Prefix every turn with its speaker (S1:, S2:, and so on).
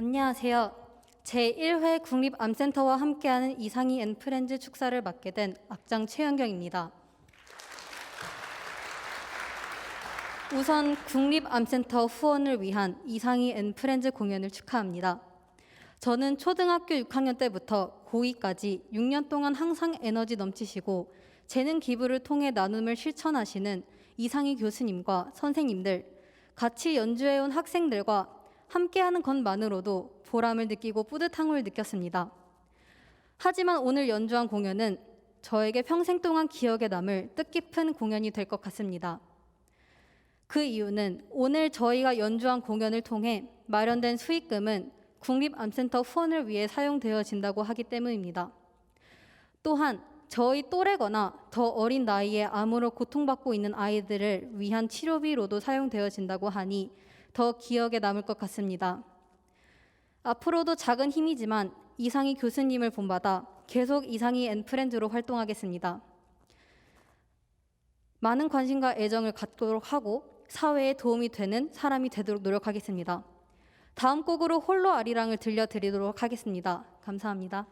S1: 안녕하세요. 제1회 국립암센터와 함께하는 이상희 앤 프렌즈 축사를 맡게 된 악장 최현경입니다. 우선 국립암센터 후원을 위한 이상희 앤 프렌즈 공연을 축하합니다. 저는 초등학교 6학년 때부터 고2까지 6년 동안 항상 에너지 넘치시고 재능 기부를 통해 나눔을 실천하시는 이상희 교수님과 선생님들, 같이 연주해온 학생들과 함께하는 것만으로도 보람을 느끼고 뿌듯함을 느꼈습니다. 하지만 오늘 연주한 공연은 저에게 평생 동안 기억에 남을 뜻깊은 공연이 될 것 같습니다. 그 이유는 오늘 저희가 연주한 공연을 통해 마련된 수익금은 국립암센터 후원을 위해 사용되어진다고 하기 때문입니다. 또한 저희 또래거나 더 어린 나이에 암으로 고통받고 있는 아이들을 위한 치료비로도 사용되어진다고 하니 더 기억에 남을 것 같습니다. 앞으로도 작은 힘이지만 이상희 교수님을 본받아 계속 이상희 앤 프렌즈로 활동하겠습니다. 많은 관심과 애정을 갖도록 하고 사회에 도움이 되는 사람이 되도록 노력하겠습니다. 다음 곡으로 홀로 아리랑을 들려드리도록 하겠습니다. 감사합니다.